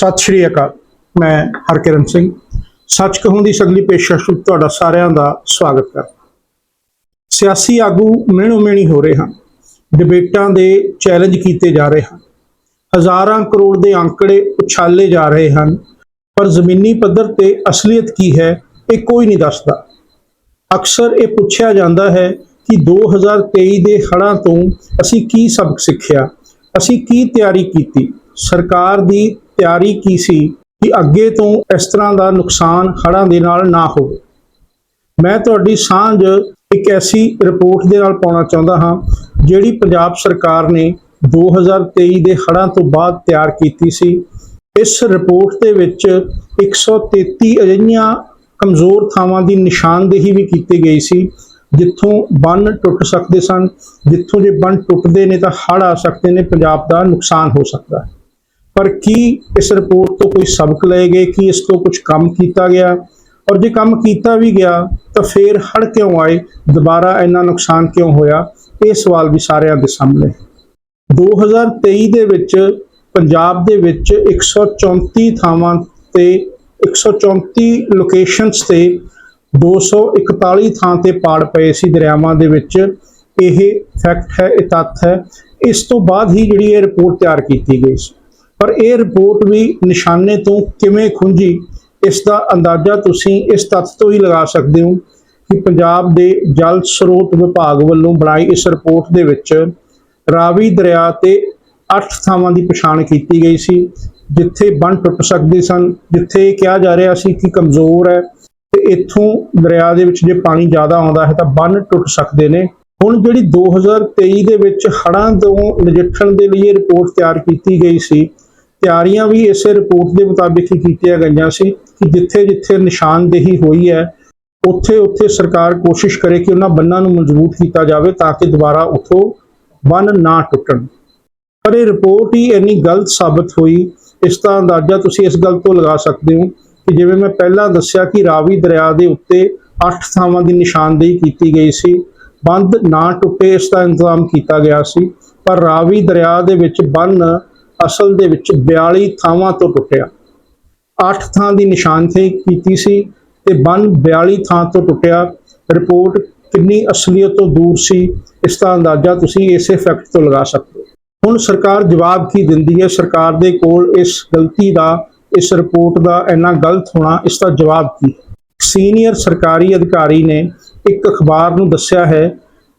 ਸਤਿ ਸ਼੍ਰੀ ਅਕਾਲ। ਮੈਂ ਹਰਕਿਰਨ ਸਿੰਘ। ਸੱਚ ਕਹੂੰ ਦੀ ਸਗਲੀ ਪੇਸ਼ਕਸ਼ ਵਿੱਚ ਤੁਹਾਡਾ ਸਾਰਿਆਂ ਦਾ ਸਵਾਗਤ ਕਰ ਸਿਆਸੀ ਆਗੂ ਮਿਹਣੋ ਮਿਹਣੀ ਹੋ ਰਹੇ ਹਨ। ਡਿਬੇਟਾਂ ਦੇ ਚੈਲੰਜ ਕੀਤੇ ਜਾ ਰਹੇ ਹਨ। ਹਜ਼ਾਰਾਂ ਕਰੋੜ ਦੇ ਅੰਕੜੇ ਉਛਾਲੇ ਜਾ ਰਹੇ ਹਨ। ਪਰ ਜ਼ਮੀਨੀ ਪੱਧਰ ਤੇ ਅਸਲੀਅਤ ਕੀ ਹੈ, ਇਹ ਕੋਈ ਨਹੀਂ ਦੱਸਦਾ। ਅਕਸਰ ਇਹ ਪੁੱਛਿਆ ਜਾਂਦਾ ਹੈ ਕਿ 2023 ਦੇ ਹੜ੍ਹਾਂ ਤੋਂ ਅਸੀਂ ਕੀ ਸਬਕ ਸਿੱਖਿਆ, ਅਸੀਂ ਕੀ ਤਿਆਰੀ ਕੀਤੀ? ਸਰਕਾਰ ਦੀ ਤਿਆਰੀ ਕੀ ਸੀ ਕਿ ਅੱਗੇ ਤੋਂ ਇਸ ਤਰ੍ਹਾਂ ਦਾ ਨੁਕਸਾਨ ਹੜ੍ਹਾਂ ਦੇ ਨਾਲ ਨਾ ਹੋਵੇ? ਮੈਂ ਤੁਹਾਡੀ ਸਾਂਝ ਇੱਕ ਐਸੀ ਰਿਪੋਰਟ ਦੇ ਨਾਲ ਪਾਉਣਾ ਚਾਹੁੰਦਾ ਹਾਂ, ਜਿਹੜੀ ਪੰਜਾਬ ਸਰਕਾਰ ਨੇ 2023 ਦੇ ਹੜ੍ਹਾਂ ਤੋਂ ਬਾਅਦ ਤਿਆਰ ਕੀਤੀ ਸੀ। ਇਸ ਰਿਪੋਰਟ ਦੇ ਵਿੱਚ 133 ਅਜਿਹੀਆਂ ਕਮਜ਼ੋਰ ਥਾਵਾਂ ਦੀ ਨਿਸ਼ਾਨਦੇਹੀ ਵੀ ਕੀਤੀ ਗਈ ਸੀ, ਜਿੱਥੋਂ ਬੰਨ ਟੁੱਟ ਸਕਦੇ ਸਨ। ਜਿੱਥੋਂ ਜੇ ਬੰਨ ਟੁੱਟਦੇ ਨੇ ਤਾਂ ਹੜ੍ਹ ਆ ਸਕਦੇ ਨੇ, ਪੰਜਾਬ ਦਾ ਨੁਕਸਾਨ ਹੋ ਸਕਦਾ ਹੈ। ਪਰ ਕੀ ਇਸ ਰਿਪੋਰਟ ਤੋਂ ਕੋਈ ਸਬਕ ਲਏ ਗਏ? ਕਿ ਇਸ ਤੋਂ ਕੁਝ ਕੰਮ ਕੀਤਾ ਗਿਆ? ਔਰ ਜੇ ਕੰਮ ਕੀਤਾ ਵੀ ਗਿਆ, ਤਾਂ ਫੇਰ ਹੜ ਕਿਉਂ ਆਏ? ਦੁਬਾਰਾ ਇੰਨਾ ਨੁਕਸਾਨ ਕਿਉਂ ਹੋਇਆ? ਇਹ ਸਵਾਲ ਵੀ ਸਾਰਿਆਂ ਦੇ ਸਾਹਮਣੇ। ਹੈ। 2023 ਦੇ ਵਿੱਚ ਪੰਜਾਬ ਦੇ ਵਿੱਚ 134 ਥਾਵਾਂ ਤੇ 134 ਲੋਕੇਸ਼ਨਸ ਤੇ 241 ਥਾਂ ਤੇ ਪਾੜ ਪਏ ਸੀ ਦਰਿਆਵਾਂ ਦੇ ਵਿੱਚ। ਇਹ ਫੈਕਟ ਹੈ, ਇਹ ਤੱਥ ਹੈ। ਇਸ ਤੋਂ ਬਾਅਦ ਹੀ ਜਿਹੜੀ ਇਹ ਰਿਪੋਰਟ ਤਿਆਰ ਕੀਤੀ ਗਈ ਸੀ। ਪਰ ਇਹ ਰਿਪੋਰਟ ਵੀ ਨਿਸ਼ਾਨੇ ਤੋਂ ਕਿਵੇਂ ਖੁੰਝੀ, ਇਸ ਦਾ ਅੰਦਾਜ਼ਾ ਤੁਸੀਂ ਇਸ ਤੱਥ ਤੋਂ ਹੀ ਲਗਾ ਸਕਦੇ ਹੋ ਕਿ ਪੰਜਾਬ ਦੇ ਜਲ ਸਰੋਤ ਵਿਭਾਗ ਵੱਲੋਂ ਬਣਾਈ ਇਸ ਰਿਪੋਰਟ ਦੇ ਵਿੱਚ ਰਾਵੀ ਦਰਿਆ ਤੇ 8 ਥਾਵਾਂ ਦੀ ਪਛਾਣ ਕੀਤੀ ਗਈ ਸੀ, ਜਿੱਥੇ ਬੰਨ ਟੁੱਟ ਸਕਦੇ ਸਨ, ਜਿੱਥੇ ਇਹ ਕਿਹਾ ਜਾ ਰਿਹਾ ਸੀ ਕਿ ਕਮਜ਼ੋਰ ਹੈ ਤੇ ਇੱਥੋਂ ਦਰਿਆ ਦੇ ਵਿੱਚ ਜੇ ਪਾਣੀ ਜ਼ਿਆਦਾ ਆਉਂਦਾ ਹੈ ਤਾਂ ਬੰਨ ਟੁੱਟ ਸਕਦੇ ਨੇ। ਹੁਣ ਜਿਹੜੀ 2023 ਦੇ ਵਿੱਚ ਹੜ੍ਹਾਂ ਤੋਂ ਨਜਿੱਠਣ ਦੇ ਲਈ ਇਹ ਰਿਪੋਰਟ ਤਿਆਰ ਕੀਤੀ ਗਈ ਸੀ ਤਿਆਰੀਆਂ ਵੀ ਇਸੇ ਰਿਪੋਰਟ ਦੇ ਮੁਤਾਬਿਕ ਹੀ ਕੀਤੀਆਂ ਗਈਆਂ ਸੀ ਕਿ ਜਿੱਥੇ ਜਿੱਥੇ ਨਿਸ਼ਾਨਦੇਹੀ ਹੋਈ ਹੈ, ਉੱਥੇ ਉੱਥੇ ਸਰਕਾਰ ਕੋਸ਼ਿਸ਼ ਕਰੇ ਕਿ ਉਹਨਾਂ ਬੰਨਾਂ ਨੂੰ ਮਜ਼ਬੂਤ ਕੀਤਾ ਜਾਵੇ ਤਾਂ ਕਿ ਦੁਬਾਰਾ ਉੱਥੋਂ ਬੰਨ ਨਾ ਟੁੱਟਣ। ਪਰ ਇਹ ਰਿਪੋਰਟ ਹੀ ਇੰਨੀ ਗਲਤ ਸਾਬਤ ਹੋਈ, ਇਸ ਦਾ ਅੰਦਾਜ਼ਾ ਤੁਸੀਂ ਇਸ ਗੱਲ ਤੋਂ ਲਗਾ ਸਕਦੇ ਹੋ ਕਿ ਜਿਵੇਂ ਮੈਂ ਪਹਿਲਾਂ ਦੱਸਿਆ ਕਿ ਰਾਵੀ ਦਰਿਆ ਦੇ ਉੱਤੇ 8 ਥਾਵਾਂ ਦੀ ਨਿਸ਼ਾਨਦੇਹੀ ਕੀਤੀ ਗਈ ਸੀ, ਬੰਦ ਨਾ ਟੁੱਟੇ ਇਸ ਦਾ ਇੰਤਜ਼ਾਮ ਕੀਤਾ ਗਿਆ ਸੀ, ਪਰ ਰਾਵੀ ਦਰਿਆ ਦੇ ਵਿੱਚ ਬੰਨ ਅਸਲ ਦੇ ਵਿੱਚ 42 ਥਾਵਾਂ ਤੋਂ ਟੁੱਟਿਆ। 8 ਥਾਂ ਦੀ ਨਿਸ਼ਾਨਦੇਹੀ ਕੀਤੀ ਸੀ ਤੇ ਬੰਨ 42 ਥਾਂ ਤੋਂ ਟੁੱਟਿਆ। ਰਿਪੋਰਟ ਕਿੰਨੀ ਅਸਲੀਅਤ ਤੋਂ ਦੂਰ ਸੀ, ਇਸ ਦਾ ਅੰਦਾਜ਼ਾ ਤੁਸੀਂ ਇਸੇ ਫੈਕਟ ਤੋਂ ਲਗਾ ਸਕਦੇ ਹੋ। ਹੁਣ ਸਰਕਾਰ ਜਵਾਬ ਕੀ ਦਿੰਦੀ ਹੈ? ਸਰਕਾਰ ਦੇ ਕੋਲ ਇਸ ਗਲਤੀ ਦਾ, ਇਸ ਰਿਪੋਰਟ ਦਾ ਇੰਨਾ ਗਲਤ ਹੋਣਾ, ਇਸ ਦਾ ਜਵਾਬ ਕੀ ਸੀਨੀਅਰ ਸਰਕਾਰੀ ਅਧਿਕਾਰੀ ਨੇ ਇੱਕ ਅਖਬਾਰ ਨੂੰ ਦੱਸਿਆ ਹੈ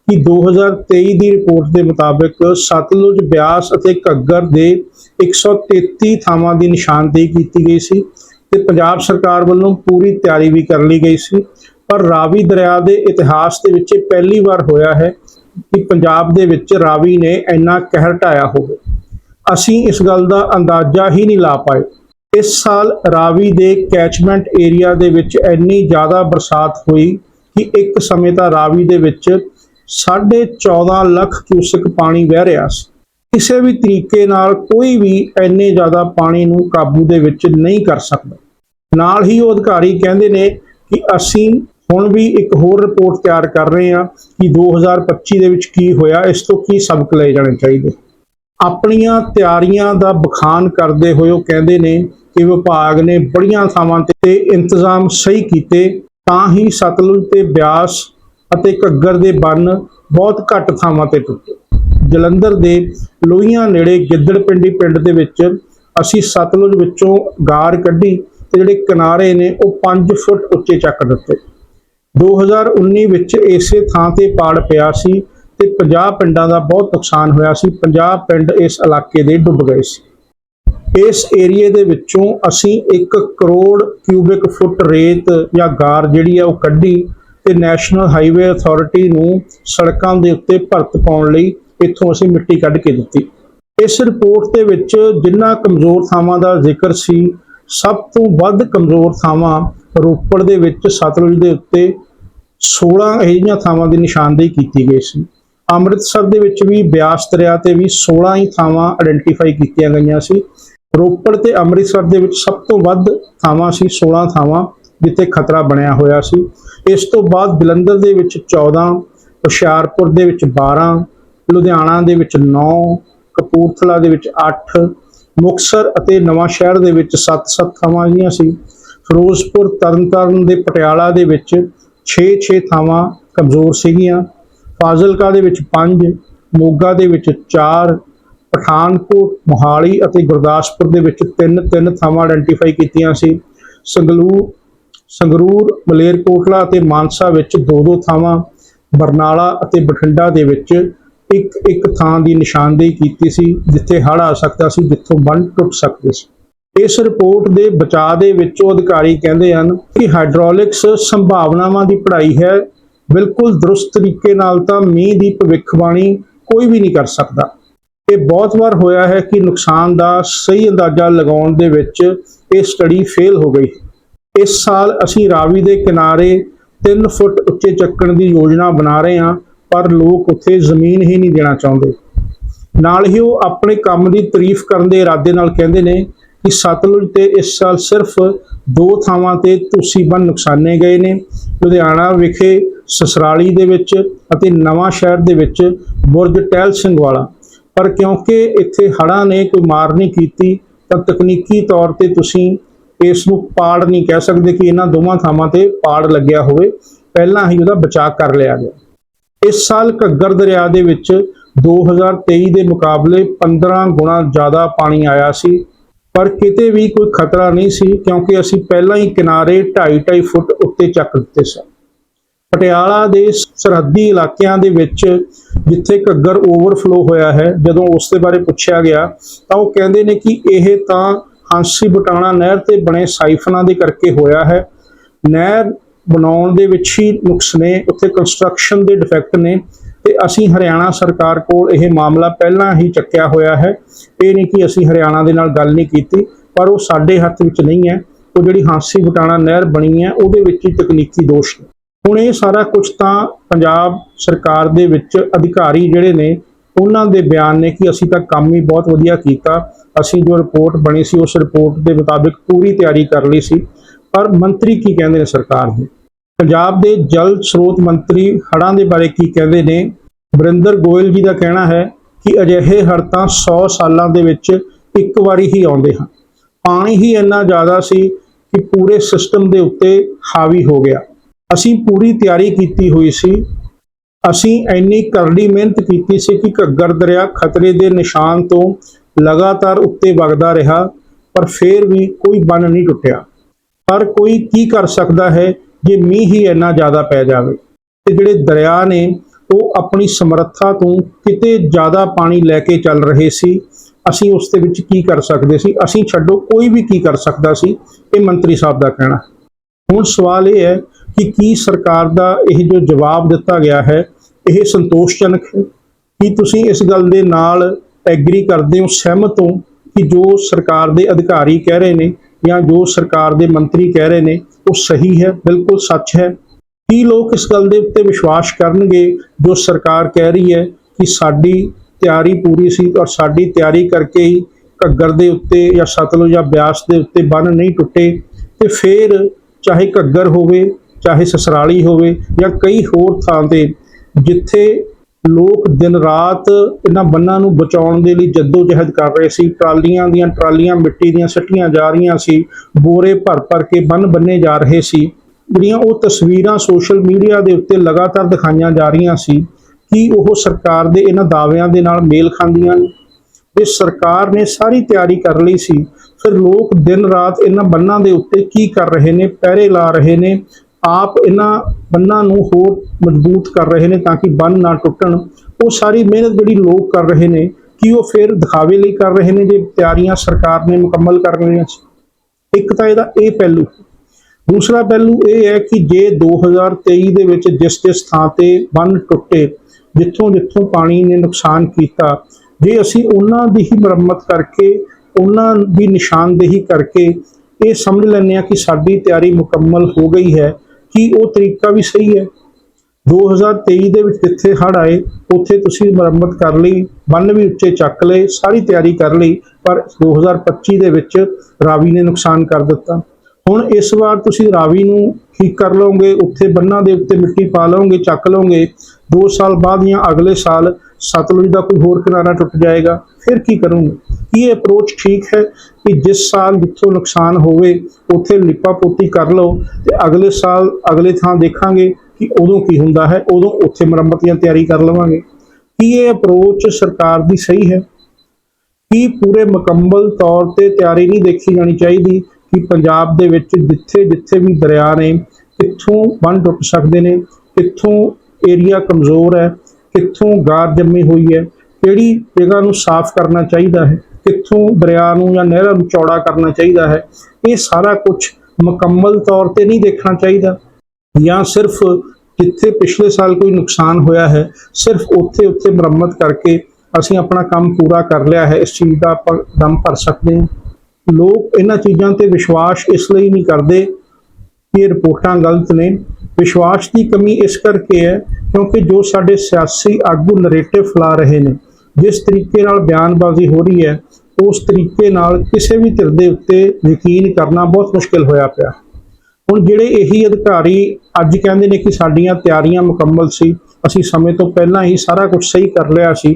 ਕਿ 2023 ਦੀ ਰਿਪੋਰਟ ਦੇ ਮੁਤਾਬਕ ਸਤਲੁਜ ਬਿਆਸ ਅਤੇ ਘੱਗਰ ਦੇ 133 ਥਾਵਾਂ ਦੀ ਨਿਸ਼ਾਨਦੇਹੀ ਕੀਤੀ ਗਈ ਸੀ ਤੇ ਪੰਜਾਬ ਸਰਕਾਰ ਵੱਲੋਂ ਪੂਰੀ ਤਿਆਰੀ ਵੀ ਕਰ ਲਈ ਗਈ ਸੀ। ਪਰ ਰਾਵੀ ਦਰਿਆ ਦੇ ਇਤਿਹਾਸ ਦੇ ਵਿੱਚ ਇਹ ਪਹਿਲੀ ਵਾਰ ਹੋਇਆ ਹੈ ਕਿ ਪੰਜਾਬ ਦੇ ਵਿੱਚ ਰਾਵੀ ਨੇ ਇੰਨਾ ਕਹਿਰ ਢਾਇਆ ਹੋਵੇ। ਅਸੀਂ ਇਸ ਗੱਲ ਦਾ ਅੰਦਾਜ਼ਾ ਹੀ ਨਹੀਂ ਲਾ ਪਾਏ। ਇਸ ਸਾਲ ਰਾਵੀ ਦੇ ਕੈਚਮੈਂਟ ਏਰੀਆ ਦੇ ਵਿੱਚ ਇੰਨੀ ਜ਼ਿਆਦਾ ਬਰਸਾਤ ਹੋਈ ਕਿ ਇੱਕ ਸਮੇਂ ਤਾਂ ਰਾਵੀ ਦੇ ਵਿੱਚ 14.5 ਲੱਖ ਕਿਊਸਕ ਪਾਣੀ ਵਹਿ ਰਿਹਾ ਸੀ। ਕਿਸੇ ਵੀ ਤਰੀਕੇ ਨਾਲ ਕੋਈ ਵੀ ਇੰਨੇ ਜ਼ਿਆਦਾ ਪਾਣੀ ਨੂੰ ਕਾਬੂ ਦੇ ਵਿੱਚ ਨਹੀਂ ਕਰ ਸਕਦਾ। ਨਾਲ ਹੀ ਉਹ ਅਧਿਕਾਰੀ ਕਹਿੰਦੇ ਨੇ ਕਿ ਅਸੀਂ ਹੁਣ ਵੀ ਇੱਕ ਹੋਰ ਰਿਪੋਰਟ ਤਿਆਰ ਕਰ ਰਹੇ ਹਾਂ ਕਿ 2025 ਦੇ ਵਿੱਚ ਕੀ ਹੋਇਆ, ਇਸ ਤੋਂ ਕੀ ਸਬਕ ਲਏ ਜਾਣੇ ਚਾਹੀਦੇ। ਆਪਣੀਆਂ ਤਿਆਰੀਆਂ ਦਾ ਬਖਾਨ ਕਰਦੇ ਹੋਏ ਉਹ ਕਹਿੰਦੇ ਨੇ ਕਿ ਵਿਭਾਗ ਨੇ ਬੜੀਆਂ ਥਾਵਾਂ ਤੇ ਇੰਤਜ਼ਾਮ ਸਹੀ ਕੀਤੇ, ਤਾਂ ਹੀ ਸਤਲੁਜ ਤੇ ਬਿਆਸ ਅਤੇ ਘੱਗਰ ਦੇ ਬੰਨ ਬਹੁਤ ਘੱਟ ਥਾਵਾਂ ਤੇ ਟੁੱਟੇ। ਜਲੰਧਰ ਦੇ ਲੋਹੀਆਂ ਨੇੜੇ ਗਿੱਦੜਪਿੰਡੀ ਪਿੰਡ ਦੇ ਵਿੱਚ ਅਸੀਂ ਸਤਲੁਜ ਵਿੱਚੋਂ ਗਾਰ ਕੱਢੀ ਤੇ ਜਿਹੜੇ ਕਿਨਾਰੇ ਨੇ ਉਹ 5 ਫੁੱਟ ਉੱਚੇ ਚੱਕ ਦਿੱਤੇ। 2019 ਵਿੱਚ ਇਸੇ ਥਾਂ ਤੇ ਪਾੜ ਪਿਆ ਸੀ ਤੇ 50 ਪਿੰਡਾਂ ਦਾ ਬਹੁਤ ਨੁਕਸਾਨ ਹੋਇਆ ਸੀ। 50 ਪਿੰਡ ਇਸ ਇਲਾਕੇ ਦੇ ਡੁੱਬ ਗਏ ਸੀ। ਇਸ ਏਰੀਏ ਦੇ ਵਿੱਚੋਂ ਅਸੀਂ 1 ਕਰੋੜ ਕਿਊਬਿਕ ਫੁੱਟ ਰੇਤ ਜਾਂ ਗਾਰ ਜਿਹੜੀ ਆ ਉਹ ਕੱਢੀ ਤੇ ਨੈਸ਼ਨਲ ਹਾਈਵੇ ਅਥਾਰਟੀ ਨੂੰ ਸੜਕਾਂ ਦੇ ਉੱਤੇ ਭਰਤ ਪਾਉਣ ਲਈ ਇੱਥੋਂ ਅਸੀਂ ਮਿੱਟੀ ਕੱਢ ਕੇ ਦਿੱਤੀ। ਇਸ ਰਿਪੋਰਟ ਦੇ ਵਿੱਚ ਜਿੰਨਾ ਕਮਜ਼ੋਰ ਥਾਵਾਂ ਦਾ ਜ਼ਿਕਰ ਸੀ, ਸਭ ਤੋਂ ਵੱਧ ਕਮਜ਼ੋਰ ਥਾਵਾਂ ਰੋਪੜ ਦੇ ਵਿੱਚ ਸਤਲੁਜ ਦੇ ਉੱਤੇ 16 ਅਜਿਹੀਆਂ ਥਾਵਾਂ ਦੀ ਨਿਸ਼ਾਨਦੇਹੀ ਕੀਤੀ ਗਈ ਸੀ। ਅੰਮ੍ਰਿਤਸਰ ਦੇ ਵਿੱਚ ਵੀ ਬਿਆਸ ਦਰਿਆ ਤੇ ਵੀ 16 ਹੀ ਥਾਵਾਂ ਆਇਡੈਂਟੀਫਾਈ ਕੀਤੀਆਂ ਗਈਆਂ ਸੀ। ਰੋਪੜ ਤੇ ਅੰਮ੍ਰਿਤਸਰ ਦੇ ਵਿੱਚ ਸਭ ਤੋਂ ਵੱਧ ਥਾਵਾਂ ਸੀ 16 ਥਾਵਾਂ ਜਿੱਥੇ ਖਤਰਾ ਬਣਿਆ ਹੋਇਆ ਸੀ। ਇਸ ਤੋਂ ਬਾਅਦ ਜਲੰਧਰ ਦੇ ਵਿੱਚ 14 ਹੁਸ਼ਿਆਰਪੁਰ ਦੇ ਵਿੱਚ 12 ਲੁਧਿਆਣਾ ਦੇ ਵਿੱਚ 9 ਕਪੂਰਥਲਾ ਦੇ ਵਿੱਚ 8 ਮੁਕਤਸਰ ਅਤੇ ਨਵਾਂ ਸ਼ਹਿਰ ਦੇ ਵਿੱਚ 7-7 ਥਾਵਾਂ ਆਈਆਂ ਸੀ। ਫਿਰੋਜ਼ਪੁਰ, ਤਰਨਤਾਰਨ ਦੇ ਪਟਿਆਲਾ ਦੇ ਵਿੱਚ 6-6 ਥਾਵਾਂ ਕਮਜ਼ੋਰ ਸੀਗੀਆਂ। ਫਾਜ਼ਿਲਕਾ ਦੇ ਵਿੱਚ 5 ਮੋਗਾ ਦੇ ਵਿੱਚ 4 ਪਠਾਨਕੋਟ, ਮੋਹਾਲੀ ਅਤੇ ਗੁਰਦਾਸਪੁਰ ਦੇ ਵਿੱਚ 3-3 ਥਾਵਾਂ ਆਇਡੈਂਟੀਫਾਈ ਕੀਤੀਆਂ ਸੀ। ਸੰਗਲੂਰ ਸੰਗਰੂਰ, ਮਲੇਰਕੋਟਲਾ ਅਤੇ ਮਾਨਸਾ ਵਿੱਚ ਦੋ ਦੋ ਥਾਵਾਂ, ਬਰਨਾਲਾ ਅਤੇ ਬਠਿੰਡਾ ਦੇ ਵਿੱਚ ਇੱਕ ਇੱਕ ਥਾਂ ਦੀ ਨਿਸ਼ਾਨਦੇਹੀ ਕੀਤੀ ਸੀ, ਜਿੱਥੇ ਹੜ੍ਹ ਆ ਸਕਦਾ ਸੀ, ਜਿੱਥੋਂ ਬੰਨ ਟੁੱਟ ਸਕਦੇ ਸੀ। ਇਸ ਰਿਪੋਰਟ ਦੇ ਬਚਾਅ ਦੇ ਵਿੱਚ ਉਹ ਅਧਿਕਾਰੀ ਕਹਿੰਦੇ ਹਨ ਕਿ ਹਾਈਡਰੋਲਿਕਸ ਸੰਭਾਵਨਾਵਾਂ ਦੀ ਪੜ੍ਹਾਈ ਹੈ। ਬਿਲਕੁਲ ਦਰੁਸਤ ਤਰੀਕੇ ਨਾਲ ਤਾਂ ਮੀਂਹ ਦੀ ਭਵਿੱਖਬਾਣੀ ਕੋਈ ਵੀ ਨਹੀਂ ਕਰ ਸਕਦਾ। ਇਹ ਬਹੁਤ ਵਾਰ ਹੋਇਆ ਹੈ ਕਿ ਨੁਕਸਾਨ ਦਾ ਸਹੀ ਅੰਦਾਜ਼ਾ ਲਗਾਉਣ ਦੇ ਵਿੱਚ ਇਹ ਸਟੱਡੀ ਫੇਲ ਹੋ ਗਈ। ਇਸ ਸਾਲ ਅਸੀਂ ਰਾਵੀ ਦੇ ਕਿਨਾਰੇ 3 ਫੁੱਟ ਉੱਚੇ ਚੱਕਣ ਦੀ ਯੋਜਨਾ ਬਣਾ ਰਹੇ ਹਾਂ। ਪਰ ਲੋਕ ਉੱਥੇ ਜ਼ਮੀਨ ਹੀ ਨਹੀਂ ਦੇਣਾ ਚਾਹੁੰਦੇ। ਨਾਲ ਹੀ ਉਹ ਆਪਣੇ ਕੰਮ ਦੀ ਤਾਰੀਫ ਕਰਨ ਦੇ ਇਰਾਦੇ ਨਾਲ ਕਹਿੰਦੇ ਨੇ ਕਿ ਸਤਲੁਜ ਤੇ ਇਸ ਸਾਲ ਸਿਰਫ ਦੋ ਥਾਵਾਂ ਤੇ ਤੁਸੀਂ ਬੰਨ ਨੁਕਸਾਨੇ ਗਏ ਨੇ। ਲੁਧਿਆਣਾ ਵਿਖੇ ਸਸਰਾਲੀ ਦੇ ਵਿੱਚ ਅਤੇ ਨਵਾਂ ਸ਼ਹਿਰ ਦੇ ਵਿੱਚ ਬੁਰਜ ਟਹਿਲ ਸਿੰਘ ਵਾਲਾ। ਪਰ ਕਿਉਂਕਿ ਇੱਥੇ ਹੜ੍ਹਾਂ ਨੇ ਕੋਈ ਮਾਰ ਨਹੀਂ ਕੀਤੀ, ਤਾਂ ਤਕਨੀਕੀ ਤੌਰ ਤੇ ਤੁਸੀਂ ਇਸ ਨੂੰ ਪਾੜ ਨਹੀਂ ਕਹਿ ਸਕਦੇ ਕਿ ਇਹਨਾਂ ਦੋਵਾਂ ਥਾਵਾਂ ਤੇ ਪਾੜ ਲੱਗਿਆ ਹੋਵੇ। ਪਹਿਲਾਂ ਹੀ ਉਹਦਾ ਬਚਾਅ ਕਰ ਲਿਆ ਗਿਆ। ਇਸ ਸਾਲ ਘੱਗਰ ਦਰਿਆ ਦੇ ਵਿੱਚ 2023 ਦੇ ਮੁਕਾਬਲੇ 15 ਗੁਣਾ ਜ਼ਿਆਦਾ ਪਾਣੀ ਆਇਆ ਸੀ। ਪਰ ਕਿਤੇ ਵੀ ਕੋਈ ਖਤਰਾ ਨਹੀਂ ਸੀ, ਕਿਉਂਕਿ ਅਸੀਂ ਪਹਿਲਾਂ ਹੀ ਕਿਨਾਰੇ 2.5 ਫੁੱਟ ਉੱਤੇ ਚੱਕ ਦਿੱਤੇ ਸਨ। ਪਟਿਆਲਾ ਦੇ ਸਰਹੱਦੀ ਇਲਾਕਿਆਂ ਦੇ ਵਿੱਚ ਜਿੱਥੇ ਘੱਗਰ ਓਵਰਫਲੋ ਹੋਇਆ ਹੈ, ਜਦੋਂ ਉਸ ਦੇ ਬਾਰੇ ਪੁੱਛਿਆ ਗਿਆ, ਤਾਂ ਉਹ ਕਹਿੰਦੇ ਨੇ ਕਿ ਇਹ ਤਾਂ ਹਾਂਸੀ ਬਟਾਣਾ ਨਹਿਰ ਤੇ ਬਣੇ ਸਾਈਫਨਾਂ ਦੇ ਕਰਕੇ ਹੋਇਆ ਹੈ। ਨਹਿਰ ਬਣਾਉਣ ਦੇ ਵਿੱਚ ਹੀ ਨੁਕਸ ਨੇ, ਉੱਥੇ ਕੰਸਟਰਕਸ਼ਨ ਦੇ ਡਿਫੈਕਟ ਨੇ ਤੇ ਅਸੀਂ ਹਰਿਆਣਾ ਸਰਕਾਰ ਕੋਲ ਇਹ ਮਾਮਲਾ ਪਹਿਲਾਂ ਹੀ ਚੱਕਿਆ ਹੋਇਆ ਹੈ। ਇਹ ਨਹੀਂ ਕਿ ਅਸੀਂ ਹਰਿਆਣਾ ਦੇ ਨਾਲ ਗੱਲ ਨਹੀਂ ਕੀਤੀ, ਪਰ ਉਹ ਸਾਡੇ ਹੱਥ ਵਿੱਚ ਨਹੀਂ ਹੈ। ਉਹ ਜਿਹੜੀ ਹਾਂਸੀ ਬਟਾਣਾ ਨਹਿਰ ਬਣੀ ਹੈ, ਉਹਦੇ ਵਿੱਚ ਹੀ ਤਕਨੀਕੀ ਦੋਸ਼ ਨੇ। ਹੁਣ ਇਹ ਸਾਰਾ ਕੁਝ ਤਾਂ ਪੰਜਾਬ ਸਰਕਾਰ ਦੇ ਵਿੱਚ ਅਧਿਕਾਰੀ ਜਿਹੜੇ ਨੇ, ਉਹਨਾਂ ਦੇ ਬਿਆਨ ਨੇ ਕਿ ਅਸੀਂ ਤਾਂ ਕੰਮ ਹੀ ਬਹੁਤ ਵਧੀਆ ਕੀਤਾ। ਅਸੀਂ ਜੋ ਰਿਪੋਰਟ ਬਣੀ ਸੀ, ਉਸ ਰਿਪੋਰਟ ਦੇ ਮੁਤਾਬਿਕ ਪੂਰੀ ਤਿਆਰੀ ਕਰ ਲਈ ਸੀ। ਪਰ ਮੰਤਰੀ ਕੀ ਕਹਿੰਦੇ ਨੇ ਸਰਕਾਰ ਦੇ? ਪੰਜਾਬ ਦੇ ਜਲ ਸਰੋਤ ਮੰਤਰੀ ਹੜ੍ਹਾਂ ਦੇ ਬਾਰੇ ਕੀ ਕਹਿੰਦੇ ਨੇ? ਵਰਿੰਦਰ ਗੋਇਲ ਜੀ ਦਾ ਕਹਿਣਾ ਹੈ ਕਿ ਅਜਿਹੇ ਹੜ੍ਹ ਤਾਂ 100 ਸਾਲਾਂ ਦੇ ਵਿੱਚ ਇੱਕ ਵਾਰੀ ਹੀ ਆਉਂਦੇ ਹਨ। ਪਾਣੀ ਹੀ ਇੰਨਾ ਜ਼ਿਆਦਾ ਸੀ ਕਿ ਪੂਰੇ ਸਿਸਟਮ ਦੇ ਉੱਤੇ ਹਾਵੀ ਹੋ ਗਿਆ। ਅਸੀਂ ਪੂਰੀ ਤਿਆਰੀ ਕੀਤੀ ਹੋਈ ਸੀ। ਅਸੀਂ ਇੰਨੀ ਕਰੜੀ ਮਿਹਨਤ ਕੀਤੀ ਸੀ ਕਿ ਘੱਗਰ ਦਰਿਆ ਖਤਰੇ ਦੇ ਨਿਸ਼ਾਨ ਤੋਂ ਲਗਾਤਾਰ ਉੱਤੇ ਵਗਦਾ ਰਿਹਾ, ਪਰ ਫੇਰ ਵੀ ਕੋਈ ਬੰਨ ਨਹੀਂ ਟੁੱਟਿਆ। ਪਰ ਕੋਈ ਕੀ ਕਰ ਸਕਦਾ ਹੈ ਜੇ ਮੀਂਹ ਹੀ ਇੰਨਾ ਜ਼ਿਆਦਾ ਪੈ ਜਾਵੇ ਤੇ ਜਿਹੜੇ ਦਰਿਆ ਨੇ ਉਹ ਆਪਣੀ ਸਮਰੱਥਾ ਤੋਂ ਕਿਤੇ ਜ਼ਿਆਦਾ ਪਾਣੀ ਲੈ ਕੇ ਚੱਲ ਰਹੇ ਸੀ, ਅਸੀਂ ਉਸ ਦੇ ਵਿੱਚ ਕੀ ਕਰ ਸਕਦੇ ਸੀ? ਅਸੀਂ ਛੱਡੋ, ਕੋਈ ਵੀ ਕੀ ਕਰ ਸਕਦਾ ਸੀ? ਇਹ ਮੰਤਰੀ ਸਾਹਿਬ ਦਾ ਕਹਿਣਾ। ਹੁਣ ਸਵਾਲ ਇਹ ਹੈ ਕਿ ਕੀ ਸਰਕਾਰ ਦਾ ਇਹ ਜੋ ਜਵਾਬ ਦਿੱਤਾ ਗਿਆ ਹੈ, ਇਹ ਸੰਤੋਸ਼ਜਨਕ ਹੈ? ਕੀ ਤੁਸੀਂ ਇਸ ਗੱਲ ਦੇ ਨਾਲ ਐਗਰੀ ਕਰਦੇ ਹੋ, ਸਹਿਮਤ ਹੋ ਕਿ ਜੋ ਸਰਕਾਰ ਦੇ ਅਧਿਕਾਰੀ ਕਹਿ ਰਹੇ ਨੇ ਜਾਂ ਜੋ ਸਰਕਾਰ ਦੇ ਮੰਤਰੀ ਕਹਿ ਰਹੇ ਨੇ ਉਹ ਸਹੀ ਹੈ, ਬਿਲਕੁਲ ਸੱਚ ਹੈ। ਕੀ ਲੋਕ ਇਸ ਗੱਲ ਦੇ ਉੱਤੇ ਵਿਸ਼ਵਾਸ ਕਰਨਗੇ ਜੋ ਸਰਕਾਰ ਕਹਿ ਰਹੀ ਹੈ ਕਿ ਸਾਡੀ ਤਿਆਰੀ ਪੂਰੀ ਸੀ ਔਰ ਸਾਡੀ ਤਿਆਰੀ ਕਰਕੇ ਹੀ ਘੱਗਰ ਦੇ ਉੱਤੇ ਜਾਂ ਸਤਲੁਜ ਜਾਂ ਬਿਆਸ ਦੇ ਉੱਤੇ ਬੰਨ ਨਹੀਂ ਟੁੱਟੇ ਤੇ ਫਿਰ ਚਾਹੇ ਘੱਗਰ ਹੋਵੇ, ਚਾਹੇ ਸਸਰਾਲੀ ਹੋਵੇ ਜਾਂ ਕਈ ਹੋਰ ਥਾਂ ਤੇ ਜਿੱਥੇ ਲੋਕ ਦਿਨ ਰਾਤ ਇਹਨਾਂ ਬੰਨਾਂ ਨੂੰ ਬਚਾਉਣ ਦੇ ਲਈ ਜਹਿਦ ਕਰ ਰਹੇ ਸੀ। ਟਰਾਲੀਆਂ ਦੀਆਂ ਟਰਾਲੀਆਂ, ਮਿੱਟੀ ਦੀਆਂ ਸੱਟੀਆਂ ਜਾ ਰਹੀਆਂ ਸੀ। ਬੋਰੇ ਭਰ ਭਰ ਕੇ ਬੰਨ ਬੰਨੇ ਜਾ ਰਹੇ ਸੀ। ਜਿਹੜੀਆਂ ਉਹ ਤਸਵੀਰਾਂ ਸੋਸ਼ਲ ਮੀਡੀਆ ਦੇ ਉੱਤੇ ਲਗਾਤਾਰ ਦਿਖਾਈਆਂ ਜਾ ਰਹੀਆਂ ਸੀ, ਕਿ ਉਹ ਸਰਕਾਰ ਦੇ ਇਹਨਾਂ ਦਾਅਵਿਆਂ ਦੇ ਨਾਲ ਮੇਲ ਖਾਂਦੀਆਂ ਨੇ? ਜੇ ਸਰਕਾਰ ਨੇ ਸਾਰੀ ਤਿਆਰੀ ਕਰ ਲਈ ਸੀ, ਫਿਰ ਲੋਕ ਦਿਨ ਰਾਤ ਇਹਨਾਂ ਬੰਨਾਂ ਦੇ ਉੱਤੇ ਕੀ ਕਰ ਰਹੇ ਨੇ, ਪਹਿਰੇ ਲਾ ਰਹੇ ਨੇ? ਆਪ ਇਹਨਾਂ ਬੰਨਾਂ ਨੂੰ ਹੋਰ ਮਜ਼ਬੂਤ ਕਰ ਰਹੇ ਨੇ ਤਾਂ ਕਿ ਬੰਨ ਨਾ ਟੁੱਟਣ। ਉਹ ਸਾਰੀ ਮਿਹਨਤ ਜਿਹੜੀ ਲੋਕ ਕਰ ਰਹੇ ਨੇ, ਕਿ ਉਹ ਫਿਰ ਦਿਖਾਵੇ ਲਈ ਕਰ ਰਹੇ ਨੇ ਜੇ ਤਿਆਰੀਆਂ ਸਰਕਾਰ ਨੇ ਮੁਕੰਮਲ ਕਰ ਲਈਆਂ ਸੀ? ਇੱਕ ਤਾਂ ਇਹਦਾ ਇਹ ਪਹਿਲੂ। ਦੂਸਰਾ ਪਹਿਲੂ ਇਹ ਹੈ ਕਿ ਜੇ 2023 ਦੇ ਵਿੱਚ ਜਿਸ ਜਿਸ ਥਾਂ ਤੇ ਬੰਨ ਟੁੱਟੇ, ਜਿੱਥੋਂ ਜਿੱਥੋਂ ਪਾਣੀ ਨੇ ਨੁਕਸਾਨ ਕੀਤਾ, ਜੇ ਅਸੀਂ ਉਹਨਾਂ ਦੀ ਹੀ ਮੁਰੰਮਤ ਕਰਕੇ, ਉਹਨਾਂ ਦੀ ਨਿਸ਼ਾਨਦੇਹੀ ਕਰਕੇ ਇਹ ਸਮਝ ਲੈਂਦੇ ਆ ਕਿ ਸਾਡੀ ਤਿਆਰੀ ਮੁਕੰਮਲ ਹੋ ਗਈ ਹੈ ਕੀ ਉਹ ਤਰੀਕਾ ਵੀ ਸਹੀ ਹੈ? 2023 ਦੇ ਵਿੱਚ ਜਿੱਥੇ ਹੜ੍ਹ ਆਏ, ਉੱਥੇ ਤੁਸੀਂ ਮੁਰੰਮਤ ਕਰ ਲਈ, ਬੰਨ ਵੀ ਉੱਚੇ ਚੱਕ ਲਏ, ਸਾਰੀ ਤਿਆਰੀ ਕਰ ਲਈ, ਪਰ 2025 ਦੇ ਵਿੱਚ ਰਾਵੀ ਨੇ ਨੁਕਸਾਨ ਕਰ ਦਿੱਤਾ। ਹੁਣ ਇਸ ਵਾਰ ਤੁਸੀਂ ਰਾਵੀ ਨੂੰ ਠੀਕ ਕਰ ਲਓਗੇ, ਉੱਥੇ ਬੰਨਾਂ ਦੇ ਉੱਤੇ ਮਿੱਟੀ ਪਾ ਲਓਗੇ, ਚੱਕ ਲਓਗੇ 2 ਸਾਲ ਬਾਅਦ ਜਾਂ ਅਗਲੇ ਸਾਲ ਸਤਲੁਜ ਦਾ ਕੋਈ ਹੋਰ ਕਿਨਾਰਾ ਟੁੱਟ ਜਾਏਗਾ, ਫਿਰ ਕੀ ਕਰੂੰਗੇ? ਕੀ ਇਹ ਅਪਰੋਚ ਠੀਕ ਹੈ ਕਿ ਜਿਸ ਸਾਲ ਜਿੱਥੋਂ ਨੁਕਸਾਨ ਹੋਵੇ, ਉੱਥੇ ਲਿਪਾ ਪੋਤੀ ਕਰ ਲਓ ਤੇ ਅਗਲੇ ਸਾਲ ਅਗਲੇ ਥਾਂ ਦੇਖਾਂਗੇ ਕਿ ਉਦੋਂ ਕੀ ਹੁੰਦਾ ਹੈ, ਉਦੋਂ ਉੱਥੇ ਮੁਰੰਮਤ ਜਾਂ ਤਿਆਰੀ ਕਰ ਲਵਾਂਗੇ। ਕੀ ਇਹ ਅਪਰੋਚ ਸਰਕਾਰ ਦੀ ਸਹੀ ਹੈ? ਕੀ ਪੂਰੇ ਮੁਕੰਮਲ ਤੌਰ ਤੇ ਤਿਆਰੀ ਨਹੀਂ ਦੇਖੀ ਜਾਣੀ ਚਾਹੀਦੀ ਕਿ ਪੰਜਾਬ ਦੇ ਵਿੱਚ ਜਿੱਥੇ ਜਿੱਥੇ ਵੀ ਦਰਿਆ ਨੇ, ਕਿੱਥੋਂ ਬੰਨ ਟੁੱਟ ਸਕਦੇ ਨੇ, ਕਿੱਥੋਂ ਏਰੀਆ ਕਮਜ਼ੋਰ ਹੈ ਕਿੱਥੋਂ ਗਾਰ ਜੰਮੀ ਹੋਈ ਹੈ, ਕਿਹੜੀ ਜਗ੍ਹਾ ਨੂੰ ਸਾਫ਼ ਕਰਨਾ ਚਾਹੀਦਾ ਹੈ, ਕਿੱਥੋਂ ਦਰਿਆ ਨੂੰ ਜਾਂ ਨਹਿਰਾਂ ਨੂੰ ਚੌੜਾ ਕਰਨਾ ਚਾਹੀਦਾ ਹੈ, ਇਹ ਸਾਰਾ ਕੁਝ ਮੁਕੰਮਲ ਤੌਰ ਤੇ ਨਹੀਂ ਦੇਖਣਾ ਚਾਹੀਦਾ। ਜਾਂ ਸਿਰਫ ਜਿੱਥੇ ਪਿਛਲੇ ਸਾਲ ਕੋਈ ਨੁਕਸਾਨ ਹੋਇਆ ਹੈ, ਸਿਰਫ ਉੱਥੇ ਉੱਥੇ ਮੁਰੰਮਤ ਕਰਕੇ ਅਸੀਂ ਆਪਣਾ ਕੰਮ ਪੂਰਾ ਕਰ ਲਿਆ ਹੈ, ਇਸ ਚੀਜ਼ ਦਾ ਆਪਾਂ ਦਮ ਭਰ ਸਕਦੇ ਹਾਂ। ਲੋਕ ਇਹਨਾਂ ਚੀਜ਼ਾਂ ਤੇ ਵਿਸ਼ਵਾਸ ਇਸ ਲਈ ਨਹੀਂ ਕਰਦੇ ਕਿ ਰਿਪੋਰਟਾਂ ਗਲਤ ਨੇ। ਵਿਸ਼ਵਾਸ ਦੀ ਕਮੀ ਇਸ ਕਰਕੇ ਹੈ ਕਿਉਂਕਿ ਜੋ ਸਾਡੇ ਸਿਆਸੀ ਆਗੂ ਨਰੇਟਿਵ ਫੈਲਾ ਰਹੇ ਨੇ, ਜਿਸ ਤਰੀਕੇ ਨਾਲ ਬਿਆਨਬਾਜ਼ੀ ਹੋ ਰਹੀ ਹੈ, ਉਸ ਤਰੀਕੇ ਨਾਲ ਕਿਸੇ ਵੀ ਧਿਰ ਦੇ ਉੱਤੇ ਯਕੀਨ ਕਰਨਾ ਬਹੁਤ ਮੁਸ਼ਕਿਲ ਹੋਇਆ ਪਿਆ। ਹੁਣ ਜਿਹੜੇ ਇਹੀ ਅਧਿਕਾਰੀ ਅੱਜ ਕਹਿੰਦੇ ਨੇ ਕਿ ਸਾਡੀਆਂ ਤਿਆਰੀਆਂ ਮੁਕੰਮਲ ਸੀ, ਅਸੀਂ ਸਮੇਂ ਤੋਂ ਪਹਿਲਾਂ ਹੀ ਸਾਰਾ ਕੁਝ ਸਹੀ ਕਰ ਲਿਆ ਸੀ,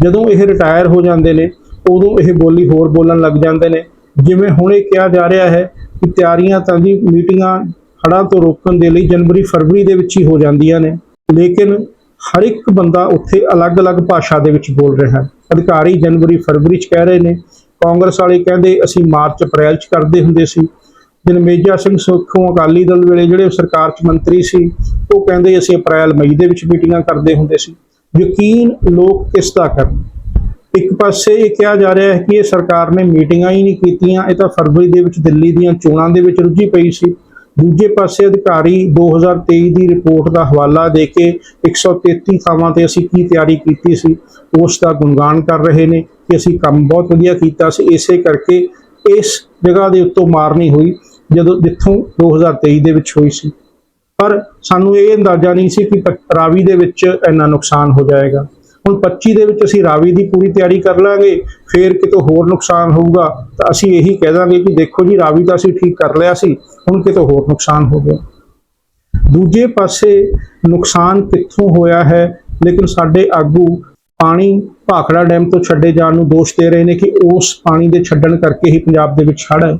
ਜਦੋਂ ਇਹ ਰਿਟਾਇਰ ਹੋ ਜਾਂਦੇ ਨੇ, ਉਦੋਂ ਇਹ ਬੋਲੀ ਹੋਰ ਬੋਲਣ ਲੱਗ ਜਾਂਦੇ ਨੇ। ਜਿਵੇਂ ਹੁਣ ਇਹ ਕਿਹਾ ਜਾ ਰਿਹਾ ਹੈ ਕਿ ਤਿਆਰੀਆਂ ਤਾਂ ਜੀ, ਮੀਟਿੰਗਾਂ ਹੜ੍ਹਾਂ ਤੋਂ ਰੋਕਣ ਦੇ ਲਈ ਜਨਵਰੀ, ਫਰਵਰੀ ਦੇ ਵਿੱਚ ਹੀ ਹੋ ਜਾਂਦੀਆਂ ਨੇ। ਲੇਕਿਨ ਹਰ ਇੱਕ ਬੰਦਾ ਉੱਥੇ ਅਲੱਗ-ਅਲੱਗ ਭਾਸ਼ਾ ਦੇ ਵਿੱਚ ਬੋਲ ਰਿਹਾ ਹੈ। ਅਧਿਕਾਰੀ ਜਨਵਰੀ, ਫਰਵਰੀ ਚ ਕਹਿ ਰਹੇ ਨੇ। ਕਾਂਗਰਸ ਵਾਲੇ ਕਹਿੰਦੇ, ਅਸੀਂ ਮਾਰਚ, ਅਪ੍ਰੈਲ ਚ ਕਰਦੇ ਹੁੰਦੇ ਸੀ। ਜਨਮੇਜਾ ਸਿੰਘ ਸੋਖੋਂ ਅਕਾਲੀ ਦਲ ਵੇਲੇ ਜਿਹੜੇ ਸਰਕਾਰ ਚ ਮੰਤਰੀ ਸੀ, ਉਹ ਕਹਿੰਦੇ, ਅਸੀਂ ਅਪ੍ਰੈਲ, ਮਈ ਦੇ ਵਿੱਚ ਮੀਟਿੰਗਾਂ ਕਰਦੇ ਹੁੰਦੇ ਸੀ। ਯਕੀਨ ਲੋਕ ਕਿਸ ਦਾ ਕਰਨ? ਇੱਕ ਪਾਸੇ ਇਹ ਕਿਹਾ ਜਾ ਰਿਹਾ ਹੈ ਕਿ ਇਹ ਸਰਕਾਰ ਨੇ ਮੀਟਿੰਗਾਂ ਹੀ ਨਹੀਂ ਕੀਤੀਆਂ, ਇਹ ਤਾਂ ਫਰਵਰੀ ਦੇ ਵਿੱਚ ਦਿੱਲੀ ਦੀਆਂ ਚੋਣਾਂ ਦੇ ਵਿੱਚ ਰੁੱਝੀ ਪਈ ਸੀ। ਦੂਜੇ ਪਾਸੇ ਅਧਿਕਾਰੀ 2023 ਦੀ ਰਿਪੋਰਟ ਦਾ ਹਵਾਲਾ ਦੇ ਕੇ 133 ਥਾਵਾਂ ਤੇ ਅਸੀਂ ਕੀ ਤਿਆਰੀ ਕੀਤੀ ਸੀ, ਉਸ ਦਾ ਗੁਣਗਾਨ ਕਰ ਰਹੇ ਨੇ ਕਿ ਅਸੀਂ ਕੰਮ ਬਹੁਤ ਵਧੀਆ ਕੀਤਾ ਸੀ। ਇਸੇ ਕਰਕੇ ਇਸ ਜਗ੍ਹਾ ਦੇ ਉੱਤੋਂ ਮਾਰਨੀ ਹੋਈ, ਜਦੋਂ ਜਿੱਥੋਂ 2023 ਦੇ ਵਿੱਚ ਹੋਈ ਸੀ। ਪਰ ਸਾਨੂੰ ਇਹ ਅੰਦਾਜ਼ਾ ਨਹੀਂ ਸੀ ਕਿ ਪ- ਰਾਵੀ ਦੇ ਵਿੱਚ ਇੰਨਾ ਨੁਕਸਾਨ ਹੋ ਜਾਏਗਾ। ਹੁਣ 25 ਦੇ ਵਿੱਚ ਅਸੀਂ ਰਾਵੀ ਦੀ ਪੂਰੀ ਤਿਆਰੀ ਕਰ ਲਾਂਗੇ, ਫੇਰ ਕਿਤੋਂ ਹੋਰ ਨੁਕਸਾਨ ਹੋਊਗਾ, ਤਾਂ ਅਸੀਂ ਇਹੀ ਕਹਿ ਦਾਂਗੇ ਕਿ ਦੇਖੋ ਜੀ, ਰਾਵੀ ਤਾਂ ਅਸੀਂ ਠੀਕ ਕਰ ਲਿਆ ਸੀ, ਹੁਣ ਕਿਤੋਂ ਹੋਰ ਨੁਕਸਾਨ ਹੋ ਗਿਆ। ਦੂਜੇ ਪਾਸੇ ਨੁਕਸਾਨ ਕਿੱਥੋਂ ਹੋਇਆ ਹੈ, ਲੇਕਿਨ ਸਾਡੇ ਆਗੂ ਪਾਣੀ ਭਾਖੜਾ ਡੈਮ ਤੋਂ ਛੱਡੇ ਜਾਣ ਨੂੰ ਦੋਸ਼ ਦੇ ਰਹੇ ਨੇ ਕਿ ਉਸ ਪਾਣੀ ਦੇ ਛੱਡਣ ਕਰਕੇ ਹੀ ਪੰਜਾਬ ਦੇ ਵਿੱਚ ਹੜ੍ਹ ਹੈ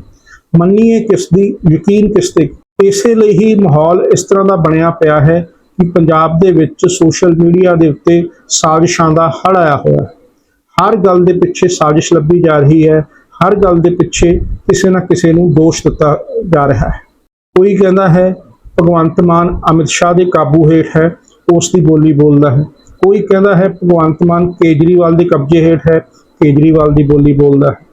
ਮੰਨੀਏ ਕਿਸ ਦੀ ਯਕੀਨ ਕਿਸ ਤੇ, ਇਸੇ ਲਈ ਹੀ ਮਾਹੌਲ ਇਸ ਤਰ੍ਹਾਂ ਦਾ ਬਣਿਆ ਪਿਆ ਹੈ ਕਿ ਪੰਜਾਬ ਦੇ ਵਿੱਚ ਸੋਸ਼ਲ ਮੀਡੀਆ ਦੇ ਉੱਤੇ ਸਾਜ਼ਿਸ਼ਾਂ ਦਾ ਹੜ ਆਇਆ ਹੋਇਆ ਹੈ। ਹਰ ਗੱਲ ਦੇ ਪਿੱਛੇ ਸਾਜ਼ਿਸ਼ ਲੱਭੀ ਜਾ ਰਹੀ ਹੈ। ਹਰ ਗੱਲ ਦੇ ਪਿੱਛੇ ਕਿਸੇ ਨਾ ਕਿਸੇ ਨੂੰ ਦੋਸ਼ ਦਿੱਤਾ ਜਾ ਰਿਹਾ ਹੈ। ਕੋਈ ਕਹਿੰਦਾ ਹੈ, ਭਗਵੰਤ ਮਾਨ ਅਮਿਤ ਸ਼ਾਹ ਦੇ ਕਾਬੂ ਹੇਠ ਹੈ, ਉਸ ਦੀ ਬੋਲੀ ਬੋਲਦਾ ਹੈ। ਕੋਈ ਕਹਿੰਦਾ ਹੈ, ਭਗਵੰਤ ਮਾਨ ਕੇਜਰੀਵਾਲ ਦੇ ਕਬਜ਼ੇ ਹੇਠ ਹੈ, ਕੇਜਰੀਵਾਲ ਦੀ ਬੋਲੀ ਬੋਲਦਾ ਹੈ।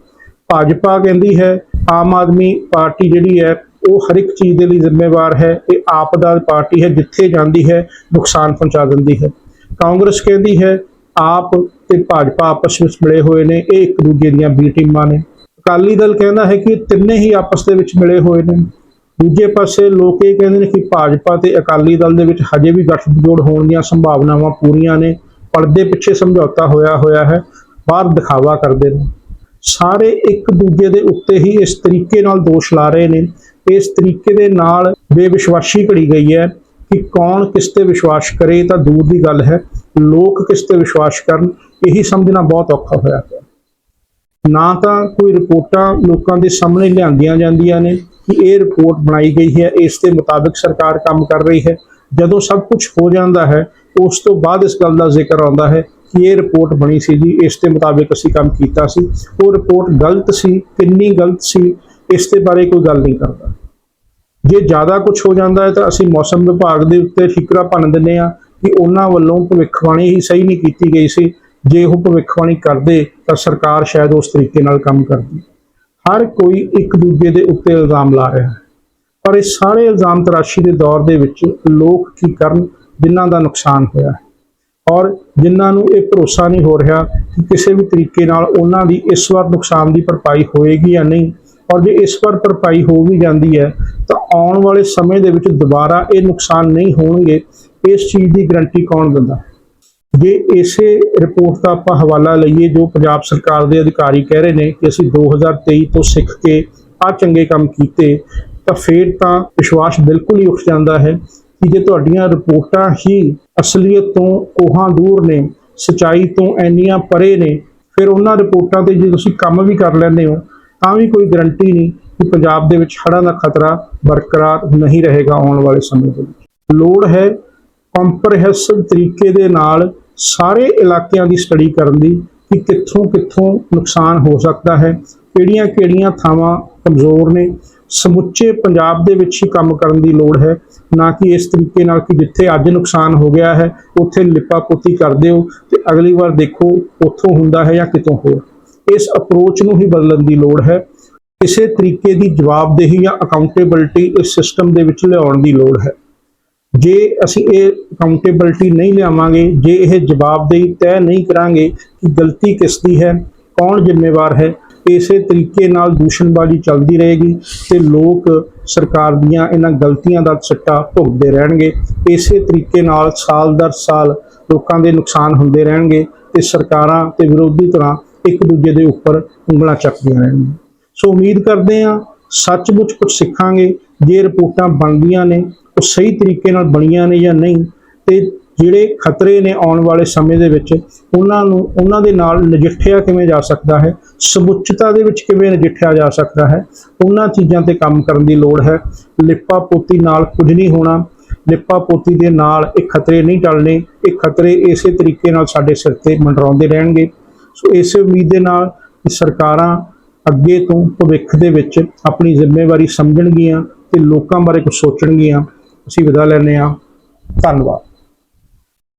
ਭਾਜਪਾ ਕਹਿੰਦੀ ਹੈ, ਆਮ ਆਦਮੀ ਪਾਰਟੀ ਜਿਹੜੀ ਹੈ ਉਹ ਹਰ ਇੱਕ ਚੀਜ਼ ਦੇ ਲਈ ਜ਼ਿੰਮੇਵਾਰ ਹੈ, ਇਹ ਆਪ ਦਾ ਪਾਰਟੀ ਹੈ, ਜਿੱਥੇ ਜਾਂਦੀ ਹੈ, ਨੁਕਸਾਨ ਪਹੁੰਚਾ ਦਿੰਦੀ ਹੈ। ਕਾਂਗਰਸ ਕਹਿੰਦੀ ਹੈ, ਆਪ ਤੇ ਭਾਜਪਾ ਆਪਸ ਵਿੱਚ ਮਿਲੇ ਹੋਏ ਨੇ, ਇਹ ਇੱਕ ਦੂਜੇ ਦੀਆਂ ਬੀ ਟੀਮਾਂ ਨੇ। ਅਕਾਲੀ ਦਲ ਕਹਿੰਦਾ ਹੈ ਕਿ ਤਿੰਨੇ ਹੀ ਆਪਸ ਦੇ ਵਿੱਚ ਮਿਲੇ ਹੋਏ ਨੇ। ਦੂਜੇ ਪਾਸੇ ਲੋਕ ਇਹ ਕਹਿੰਦੇ ਨੇ ਕਿ ਭਾਜਪਾ ਤੇ ਅਕਾਲੀ ਦਲ ਦੇ ਵਿੱਚ ਹਜੇ ਵੀ ਗੱਠਜੋੜ ਹੋਣ ਦੀਆਂ ਸੰਭਾਵਨਾਵਾਂ ਪੂਰੀਆਂ ਨੇ, ਪਰਦੇ ਪਿੱਛੇ ਸਮਝੌਤਾ ਹੋਇਆ ਹੋਇਆ ਹੈ, ਬਾਹਰ ਦਿਖਾਵਾ ਕਰਦੇ ਨੇ। ਸਾਰੇ ਇੱਕ ਦੂਜੇ ਦੇ ਉੱਤੇ ਹੀ ਇਸ ਤਰੀਕੇ ਨਾਲ ਦੋਸ਼ ਲਾ ਰਹੇ ਨੇ। ਇਸ ਤਰੀਕੇ ਦੇ ਨਾਲ ਬੇਵਿਸ਼ਵਾਸੀ ਘੜੀ ਗਈ ਹੈ ਕਿ ਕੌਣ ਕਿਸ ਤੇ ਵਿਸ਼ਵਾਸ ਕਰੇ ਤਾਂ ਦੂਰ ਦੀ ਗੱਲ ਹੈ। ਲੋਕ ਕਿਸ ਤੇ ਵਿਸ਼ਵਾਸ ਕਰਨ, ਇਹੀ ਸਮਝਣਾ ਬਹੁਤ ਔਖਾ ਹੋਇਆ ਹੈ ਨਾ ਤਾਂ ਕੋਈ ਰਿਪੋਰਟਾਂ ਲੋਕਾਂ ਦੇ ਸਾਹਮਣੇ ਲਿਆਂਦੀਆਂ ਜਾਂਦੀਆਂ ਨੇ ਕਿ ਇਹ ਰਿਪੋਰਟ ਬਣਾਈ ਗਈ ਹੈ, ਇਸ ਦੇ ਮੁਤਾਬਿਕ ਸਰਕਾਰ ਕੰਮ ਕਰ ਰਹੀ ਹੈ। ਜਦੋਂ ਸਭ ਕੁਝ ਹੋ ਜਾਂਦਾ ਹੈ, ਉਸ ਤੋਂ ਬਾਅਦ ਇਸ ਗੱਲ ਦਾ ਜ਼ਿਕਰ ਆਉਂਦਾ ਹੈ ਕਿ ਇਹ ਰਿਪੋਰਟ ਬਣੀ ਸੀ ਜੀ? ਇਸ ਦੇ ਮੁਤਾਬਿਕ ਅਸੀਂ ਕੰਮ ਕੀਤਾ ਸੀ। ਉਹ ਰਿਪੋਰਟ ਗਲਤ ਸੀ, ਕਿੰਨੀ ਗਲਤ ਸੀ, ਇਸ ਦੇ ਬਾਰੇ ਕੋਈ ਗੱਲ ਨਹੀਂ ਕਰਦਾ। ਜੇ ਜ਼ਿਆਦਾ ਕੁਝ ਹੋ ਜਾਂਦਾ ਹੈ ਤਾਂ ਅਸੀਂ ਮੌਸਮ ਵਿਭਾਗ ਦੇ ਉੱਤੇ ਫਿਕਰਾ ਭੰਨ ਦਿੰਦੇ ਆ ਕਿ ਉਹਨਾਂ ਵੱਲੋਂ ਭਵਿੱਖਬਾਣੀ ਹੀ ਸਹੀ ਨਹੀਂ ਕੀਤੀ ਗਈ ਸੀ। ਜੇ ਉਹ ਭਵਿੱਖਬਾਣੀ ਕਰਦੇ ਤਾਂ ਸਰਕਾਰ ਸ਼ਾਇਦ ਉਸ ਤਰੀਕੇ ਨਾਲ ਕੰਮ ਕਰਦੀ। ਹਰ ਕੋਈ ਇੱਕ ਦੂਜੇ ਦੇ ਉੱਤੇ ਇਲਜ਼ਾਮ ਲਾ ਰਿਹਾ ਹੈ। ਪਰ ਇਹ ਸਾਰੇ ਇਲਜ਼ਾਮ ਤਰਾਸ਼ੀ ਦੇ ਦੌਰ ਦੇ ਵਿੱਚ ਲੋਕ ਕੀ ਕਰਨ, ਜਿਨ੍ਹਾਂ ਦਾ ਨੁਕਸਾਨ ਹੋਇਆ ਹੈ। ਔਰ ਜਿਨ੍ਹਾਂ ਨੂੰ ਇਹ ਭਰੋਸਾ ਨਹੀਂ ਹੋ ਰਿਹਾ ਕਿ ਕਿਸੇ ਵੀ ਤਰੀਕੇ ਨਾਲ ਉਹਨਾਂ ਦੀ ਇਸ ਵਾਰ ਨੁਕਸਾਨ ਦੀ ਭਰਪਾਈ ਹੋਏਗੀ ਜਾਂ ਨਹੀਂ, ਔਰ ਜੇ ਇਸ ਵਾਰ ਭਰਪਾਈ ਹੋ ਵੀ ਜਾਂਦੀ ਹੈ, ਤਾਂ ਆਉਣ ਵਾਲੇ ਸਮੇਂ ਦੇ ਵਿੱਚ ਦੁਬਾਰਾ ਇਹ ਨੁਕਸਾਨ ਨਹੀਂ ਹੋਣਗੇ, ਇਸ ਚੀਜ਼ ਦੀ ਗਰੰਟੀ ਕੌਣ ਦਿੰਦਾ? ਜੇ ਇਸੇ ਰਿਪੋਰਟ ਦਾ ਆਪਾਂ ਹਵਾਲਾ ਲਈਏ, ਜੋ ਪੰਜਾਬ ਸਰਕਾਰ ਦੇ ਅਧਿਕਾਰੀ ਕਹਿ ਰਹੇ ਨੇ ਕਿ ਅਸੀਂ 2023 ਤੋਂ ਸਿੱਖ ਕੇ ਆ ਚੰਗੇ ਕੰਮ ਕੀਤੇ, ਤਾਂ ਫੇਰ ਤਾਂ ਵਿਸ਼ਵਾਸ ਬਿਲਕੁਲ ਹੀ ਉੱਠ ਜਾਂਦਾ ਹੈ ਕਿ ਜੇ ਤੁਹਾਡੀਆਂ ਰਿਪੋਰਟਾਂ ਹੀ ਅਸਲੀਅਤ ਤੋਂ ਕੋਹਾਂ ਦੂਰ ਨੇ, ਸਚਾਈ ਤੋਂ ਇੰਨੀਆਂ ਪਰੇ ਨੇ, ਫਿਰ ਉਹਨਾਂ ਰਿਪੋਰਟਾਂ ਤੇ ਜੇ ਤੁਸੀਂ ਕੰਮ ਵੀ ਕਰ ਲੈਂਦੇ ਹੋ, ਤਾਂ ਵੀ ਕੋਈ ਗਰੰਟੀ ਨਹੀਂ ਕਿ ਪੰਜਾਬ ਦੇ ਵਿੱਚ ਹੜ੍ਹਾਂ ਦਾ ਖਤਰਾ ਬਰਕਰਾਰ ਨਹੀਂ ਰਹੇਗਾ ਆਉਣ ਵਾਲੇ ਸਮੇਂ ਦੇ ਵਿੱਚ। ਲੋੜ ਹੈ ਕੰਪਰੈਹੈਂਸਿਵ ਤਰੀਕੇ ਦੇ ਨਾਲ ਸਾਰੇ ਇਲਾਕਿਆਂ ਦੀ ਸਟੱਡੀ ਕਰਨ ਦੀ ਕਿ ਕਿੱਥੋਂ ਕਿੱਥੋਂ ਨੁਕਸਾਨ ਹੋ ਸਕਦਾ ਹੈ ਕਿਹੜੀਆਂ ਕਿਹੜੀਆਂ ਥਾਵਾਂ ਕਮਜ਼ੋਰ ਨੇ ਸਮੁੱਚੇ ਪੰਜਾਬ ਦੇ ਵਿੱਚ ਹੀ ਕੰਮ ਕਰਨ ਦੀ ਲੋੜ ਹੈ, ਨਾ ਕਿ ਇਸ ਤਰੀਕੇ ਨਾਲ ਕਿ ਜਿੱਥੇ ਅੱਜ ਨੁਕਸਾਨ ਹੋ ਗਿਆ ਹੈ, ਉੱਥੇ ਲਿਪਾ ਪੋਤੀ ਕਰ ਦਿਓ ਤੇ ਅਗਲੀ ਵਾਰ ਦੇਖੋ ਉੱਥੋਂ ਹੁੰਦਾ ਹੈ ਜਾਂ ਕਿਤੋਂ ਹੋਰ। ਇਸ ਅਪਰੋਚ ਨੂੰ ਹੀ ਬਦਲਣ ਦੀ ਲੋੜ ਹੈ। ਕਿਸੇ ਤਰੀਕੇ ਦੀ ਜਵਾਬਦੇਹੀ ਜਾਂ ਅਕਾਊਂਟੇਬਿਲਟੀ ਇਸ ਸਿਸਟਮ ਦੇ ਵਿੱਚ ਲਿਆਉਣ ਦੀ ਲੋੜ ਹੈ। ਜੇ ਅਸੀਂ ਇਹ ਅਕਾਊਂਟੇਬਿਲਟੀ ਨਹੀਂ ਲਿਆਵਾਂਗੇ, ਜੇ ਇਹ ਜਵਾਬਦੇਹੀ ਤੈਅ ਨਹੀਂ ਕਰਾਂਗੇ ਕਿ ਗਲਤੀ ਕਿਸ ਦੀ ਹੈ, ਕੌਣ ਜ਼ਿੰਮੇਵਾਰ ਹੈ ਇਸੇ ਤਰੀਕੇ ਨਾਲ ਦੂਸ਼ਣਬਾਜ਼ੀ ਚੱਲਦੀ ਰਹੇਗੀ ਤੇ ਲੋਕ ਸਰਕਾਰ ਦੀਆਂ ਇਹਨਾਂ ਗਲਤੀਆਂ ਦਾ ਸਿੱਟਾ ਭੁਗਤਦੇ ਰਹਿਣਗੇ। ਇਸੇ ਤਰੀਕੇ ਨਾਲ ਸਾਲ ਦਰ ਸਾਲ ਲੋਕਾਂ ਦੇ ਨੁਕਸਾਨ ਹੁੰਦੇ ਰਹਿਣਗੇ ਤੇ ਸਰਕਾਰਾਂ ਤੇ ਵਿਰੋਧੀ ਤਰ੍ਹਾਂ ਇੱਕ ਦੂਜੇ ਦੇ ਉੱਪਰ ਉਂਗਲਾਂ ਚੱਕਦੀਆਂ ਰਹਿਣਗੀਆਂ। ਸੋ ਉਮੀਦ ਕਰਦੇ ਹਾਂ ਸੱਚਮੁੱਚ ਕੁਝ ਸਿੱਖਾਂਗੇ, ਜੇ ਰਿਪੋਰਟਾਂ ਬਣਦੀਆਂ ਨੇ, ਉਹ ਸਹੀ ਤਰੀਕੇ ਨਾਲ ਬਣੀਆਂ ਨੇ ਜਾਂ ਨਹੀਂ, ਤੇ ਜਿਹੜੇ ਖਤਰੇ ਨੇ ਆਉਣ ਵਾਲੇ ਸਮੇਂ ਦੇ ਵਿੱਚ, ਉਹਨਾਂ ਨੂੰ, ਉਹਨਾਂ ਦੇ ਨਾਲ ਨਜਿੱਠਿਆ ਕਿਵੇਂ ਜਾ ਸਕਦਾ ਹੈ? ਸਮੁੱਚਤਾ ਦੇ ਵਿੱਚ ਕਿਵੇਂ ਨਜਿੱਠਿਆ ਜਾ ਸਕਦਾ ਹੈ? ਉਹਨਾਂ ਚੀਜ਼ਾਂ ਤੇ ਕੰਮ ਕਰਨ ਦੀ ਲੋੜ ਹੈ। ਲਿਪਾ ਪੋਤੀ ਨਾਲ ਕੁਝ ਨਹੀਂ ਹੋਣਾ। ਲਿਪਾ ਪੋਤੀ ਦੇ ਨਾਲ ਇਹ ਖਤਰੇ ਨਹੀਂ ਟਲਣੇ। ਇਹ ਖਤਰੇ ਇਸੇ ਤਰੀਕੇ ਨਾਲ ਸਾਡੇ ਸਿਰ ਤੇ ਮੰਡਰਾਉਂਦੇ ਰਹਿਣਗੇ। ਸੋ ਇਸੇ ਉਮੀਦ ਦੇ ਨਾਲ ਸਰਕਾਰਾਂ ਅੱਗੇ ਤੋਂ ਭਵਿੱਖ ਦੇ ਵਿੱਚ ਆਪਣੀ ਜ਼ਿੰਮੇਵਾਰੀ ਸਮਝਣਗੀਆਂ ਤੇ ਲੋਕਾਂ ਬਾਰੇ ਕੁਝ ਸੋਚਣਗੀਆਂ। ਅਸੀਂ ਵਿਦਾ ਲੈਂਦੇ ਹਾਂ। ਧੰਨਵਾਦ।